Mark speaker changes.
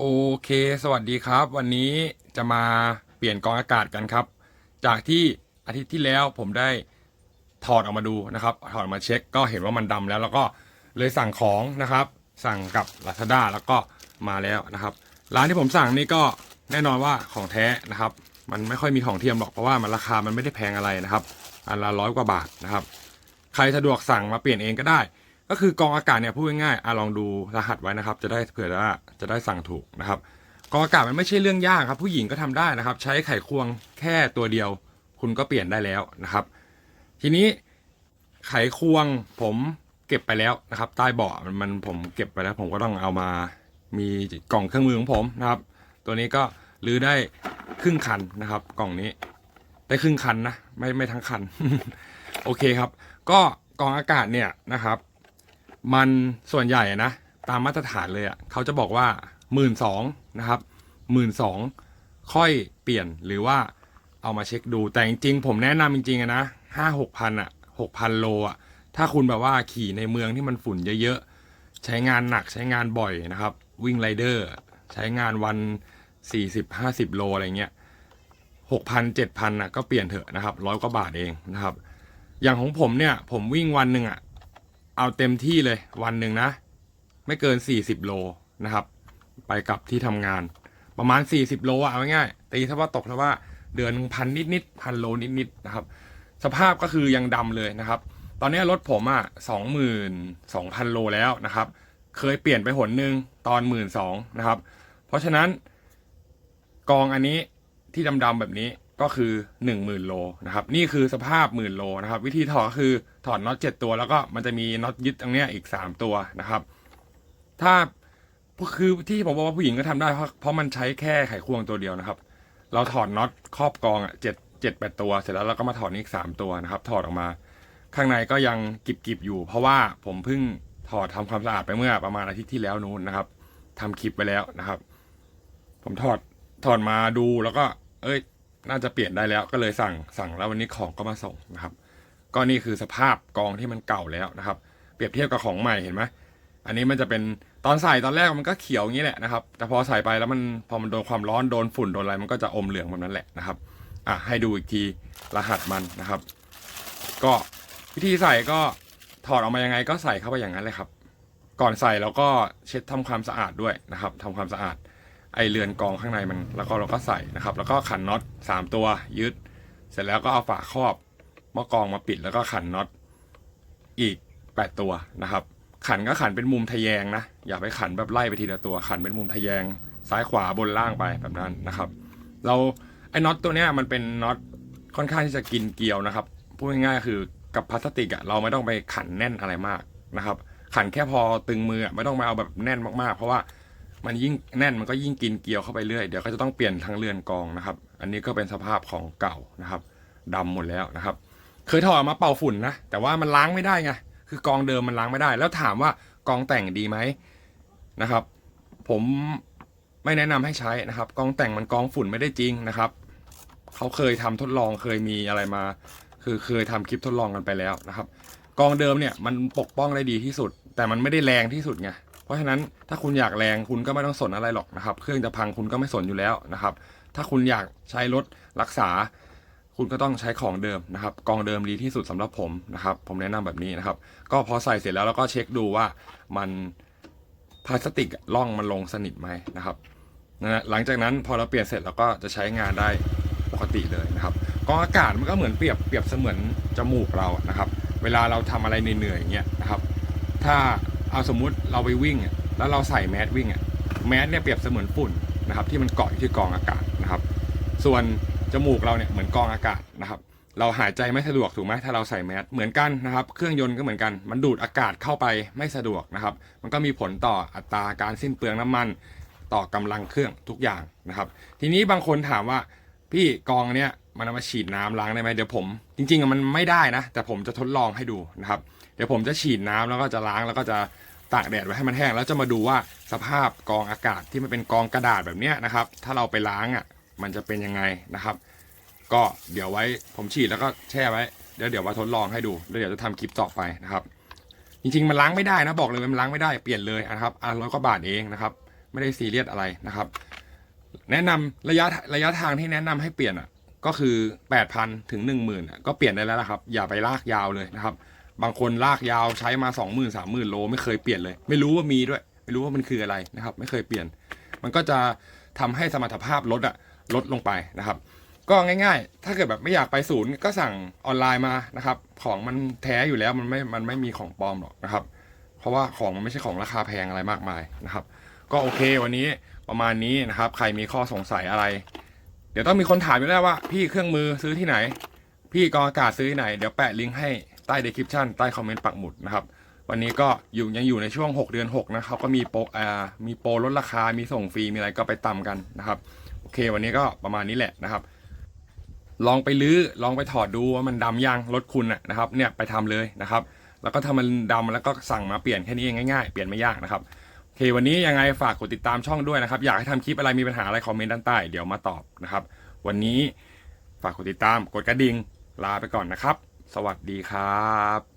Speaker 1: โอเค สวัสดีครับ วันนี้จะมาเปลี่ยนกองอากาศกันครับ จากที่อาทิตย์ที่แล้วผมได้ถอดออกมาดูนะครับ ถอดออมาเช็คก็เห็นว่ามันดำแล้ว แล้วก็เลยสั่งของนะครับ สั่งกับ Lazada แล้วก็มาแล้วนะครับ ร้านที่ผมสั่งนี่ก็แน่นอนว่าของแท้นะครับ มันไม่ค่อยมีของเทียมหรอกเพราะว่ามันราคามันไม่ได้แพงอะไรนะครับ อันละร้อยกว่าบาทนะครับ ใครสะดวกสั่งมาเปลี่ยนเองก็ได้ ก็คือกองอากาศเนี่ยพูดง่ายๆอะลองดูรหัสไว้นะครับ จะได้เผื่อว่าจะได้สั่งถูกนะครับ กองอากาศมันไม่ใช่เรื่องยากครับ ผู้หญิงก็ทำได้นะครับ ใช้ไขควงแค่ตัวเดียว คุณก็เปลี่ยนได้แล้วนะครับ ทีนี้ไขควงผมเก็บไปแล้วนะครับ ใต้เบาะมันผมเก็บไปแล้ว ผมก็ต้องเอามามีกล่องเครื่องมือของผมนะครับ ตัวนี้ก็รื้อได้ครึ่งคันนะครับ กล่องนี้ ได้ครึ่งคันนะไม่ไม่ทั้งคัน โอเคครับ ก็กองอากาศเนี่ยนะครับ มันส่วนใหญ่นะ ตามมาตรฐานเลยอะ่ะเขาจะบอกว่าหมื่นสองนะครับหมื่นสองค่อยเปลี่ยนหรือว่าเอามาเช็คดู แต่จริงๆผมแนะนำจริงๆนะห้าหกพันอะหกพันโลอะถ้าคุณแบบว่าขี่ในเมืองที่มันฝุ่นเยอะๆ ใช้งานหนักใช้งานบ่อยนะครับ วิ่งไรเดอร์ ใช้งานวันสี่สิบห้าสิบโลอะไรเงี้ยหกพันเจ็ดพันอะก็เปลี่ยนเถอะนะครับร้อยกว่าบาทเองนะครับ อย่างของผมเนี่ยผมวิ่งวันหนึ่งอะ เอาเต็มที่เลยวันหนึ่งนะ ไม่เกิน 40 โลนะครับ ไปกลับที่ทำงาน ประมาณ 40 โลอะเอาง่ายๆตีถ้าว่าตกแล้วว่าเดือนพันนิดๆพันโลนิดๆนะครับ สภาพก็คือยังดำเลยนะครับ ตอนนี้รถผมอะสองหมื่นสองพันโลแล้วนะครับ เคยเปลี่ยนไปหนหนึ่งตอนหมื่นสองนะครับ เพราะฉะนั้นกองอันนี้ที่ดำๆแบบนี้ ก็คือ 1 0,000 โลนะครับ นี่คือสภาพหมื่นโลนะครับ วิธีถอดก็คือถอดน็อต7ตัว แล้วก็มันจะมีน็อตยึดตรงเนี้ยอีก 3 ตัวนะครับ ถ้าคือที่ผมบอกว่าผู้หญิงก็ทำได้เพราะเพราะมันใช้แค่ไขควงตัวเดียวนะครับ เราถอดน็อตครอบกองอะเจ็ดเจ็ดแปดตัว เสร็จแล้วเราก็มาถอดนี่อีกสามตัวนะครับ ถอดออกมา ข้างในก็ยังกิบกิบอยู่ เพราะว่าผมเพิ่งถอดทำความสะอาดไปเมื่อประมาณอาทิตย์ที่แล้วนู้นนะครับทำคลิปไปแล้วนะครับ ผมถอดถอดมาดูแล้วก็ เอ้ย น่าจะเปลี่ยนได้แล้วก็เลยสั่งสั่งแล้ววันนี้ของก็มาส่งนะครับ ก็นี่คือสภาพกองที่มันเก่าแล้วนะครับ เปรียบเทียบกับของใหม่เห็นไหมอันนี้มันจะเป็นตอนใส่ตอนแรกมันก็เขียวอย่างนี้แหละนะครับ แต่พอใส่ไปแล้วมันพอมันโดนความร้อนโดนฝุ่นโดนอะไรมันก็จะอมเหลืองแบบนั้นแหละนะครับอะให้ดูอีกทีรหัสมันนะครับ ก็วิธีใส่ก็ถอดออกมายังไงก็ใส่เข้าไปอย่างนั้นเลยครับ ก่อนใส่เราก็เช็ดทำความสะอาดด้วยนะครับทำความสะอาด ไอเรือนกองข้างในมันแล้วก็เราก็ใส่นะครับ แล้วก็ขันน็อตสามตัวยึด เสร็จแล้วก็เอาฝาครอบมอกองมาปิดแล้วก็ขันน็อตอีกแปดตัวนะครับ ขันก็ขันเป็นมุมทะแยงนะ อย่าไปขันแบบไล่ไปทีละตัว ขันเป็นมุมทะแยง ซ้ายขวาบนล่างไปแบบนั้นนะครับ เราไอ้น็อตตัวเนี้ยมันเป็นน็อตค่อนข้างที่จะกินเกลียวนะครับพูดง่ายๆคือกับพลาสติกอะเราไม่ต้องไปขันแน่นอะไรมากนะครับ ขันแค่พอตึงมือไม่ต้องมาเอาแบบแน่นมากๆ เพราะว่า มันยิ่งแน่นมันก็ยิ่งกินเกลียวเข้าไปเรื่อยเดี๋ยวก็จะต้องเปลี่ยนทั้งเรือนกองนะครับ อันนี้ก็เป็นสภาพของเก่านะครับดำหมดแล้วนะครับ เคยถอดมาเป่าฝุ่นนะแต่ว่ามันล้างไม่ได้ไงคือกองเดิมมันล้างไม่ได้ แล้วถามว่ากองแต่งดีไหมนะครับ ผมไม่แนะนำให้ใช้นะครับ กองแต่งมันกองฝุ่นไม่ได้จริงนะครับเขาเคยทำทดลองเคยมีอะไรมา คือเคยทำคลิปทดลองกันไปแล้วนะครับ กองเดิมเนี่ยมันปกป้องได้ดีที่สุด แต่มันไม่ได้แรงที่สุดไง เพราะฉะนั้นถ้าคุณอยากแรงคุณก็ไม่ต้องสนอะไรหรอกนะครับ เครื่องจะพังคุณก็ไม่สนอยู่แล้วนะครับ ถ้าคุณอยากใช้รถรักษา คุณก็ต้องใช้ของเดิมนะครับ กองเดิมดีที่สุดสำหรับผมนะครับ ผมแนะนำแบบนี้นะครับ ก็พอใส่เสร็จแล้วเราก็เช็คดูว่ามันพลาสติกล่องมันลงสนิทไหมนะครับนะฮะหลังจากนั้นพอเราเปลี่ยนเสร็จเราก็จะใช้งานได้ปกติเลยนะครับกองอากาศมันก็เหมือนเปรียบเปรียบเสมือนจมูกเรานะครับ เวลาเราทำอะไรเหนื่อยๆอย่างเงี้ยนะครับ ถ้า เอาสมมุติเราไปวิ่งแล้วเราใส่แมสวิ่งอะแมสเนี่ยเปรียบเสมือนฝุ่นนะครับที่มันเกาะอยู่ที่กองอากาศนะครับ ส่วนจมูกเราเนี่ยเหมือนกองอากาศนะครับ เราหายใจไม่สะดวกถูกไหมถ้าเราใส่แมสเหมือนกันนะครับ เครื่องยนต์ก็เหมือนกัน มันดูดอากาศเข้าไปไม่สะดวกนะครับ มันก็มีผลต่ออัตราการสิ้นเปลืองน้ำมัน ต่อกำลังเครื่องทุกอย่างนะครับ ทีนี้บางคนถามว่าพี่กองเนี้ย มันเอามาฉีดน้ำล้างได้ไหมเดี๋ยวผม จริงๆมันไม่ได้นะ แต่ผมจะทดลองให้ดูนะครับ เดี๋ยวผมจะฉีดน้ำแล้วก็จะล้างแล้วก็จะตากแดดไว้ให้มันแห้ง แล้วจะมาดูว่าสภาพกองอากาศที่มันเป็นกองกระดาษแบบนี้นะครับ ถ้าเราไปล้างอะ มันจะเป็นยังไงนะครับ ก็เดี๋ยวไว้ผมฉีดแล้วก็แช่ไว้เดี๋ยวเดี๋ยวมาทดลองให้ดูแล้วเดี๋ยวจะทำคลิปต่อไปนะครับ จริงๆมันล้างไม่ได้นะบอกเลยมันล้างไม่ได้เปลี่ยนเลยนะครับอะร้อยกว่าบาทเองนะครับ ไม่ได้ซีเรียสอะไรนะครับ แนะนำระยะระยะทางที่แนะนำให้เปลี่ยนอะ ก็คือ 8,000 ถึง 10,000อะก็เปลี่ยนได้แล้วนะครับ อย่าไปลากยาวเลยนะครับ บางคนลากยาวใช้มา 20,000 30,000 โลไม่เคยเปลี่ยนเลย ไม่รู้ว่ามีด้วย ไม่รู้ว่ามันคืออะไรนะครับ ไม่เคยเปลี่ยน มันก็จะทำให้สมรรถภาพรถอะลดลงไปนะครับ ก็ง่ายๆ ถ้าเกิดแบบไม่อยากไปศูนย์ก็สั่งออนไลน์มานะครับ ของมันแท้อยู่แล้วมันไม่มันไม่มีของปลอมหรอกนะครับ เพราะว่าของมันไม่ใช่ของราคาแพงอะไรมากมายนะครับ ก็โอเควันนี้ประมาณนี้นะครับ ใครมีข้อสงสัยอะไร ดี๋ยวต้องมีคนถามอยู่แล้วว่า พี่เครื่องมือซื้อที่ไหน พี่กองอากาศซื้อที่ไหน เดี๋ยวแปะลิงก์ให้ใต้ description ใต้คอมเมนต์ปักหมุดนะครับ วันนี้ก็อยู่ยังอยู่ในช่วง 6 เดือน 6 นะเขาก็มีโปรอ่ามีโปรลดราคา มีส่งฟรี มีอะไรก็ไปตำกันนะครับ โอเค วันนี้ก็ประมาณนี้แหละนะครับ ลองไปลื้อ ลองไปถอดดูว่ามันดำยังรถคุณนะครับ เนี่ยไปทำเลยนะครับ แล้วก็ถ้ามันดำแล้วก็สั่งมาเปลี่ยนแค่นี้เองง่ายๆ เปลี่ยนไม่ยากนะครับ โอเควันนี้ยังไงฝากกดติดตามช่องด้วยนะครับ อยากให้ทำคลิปอะไรมีปัญหาอะไรคอมเมนต์ด้านใต้เดี๋ยวมาตอบนะครับ วันนี้ฝากกดติดตามกดกระดิ่งลาไปก่อนนะครับ สวัสดีครับ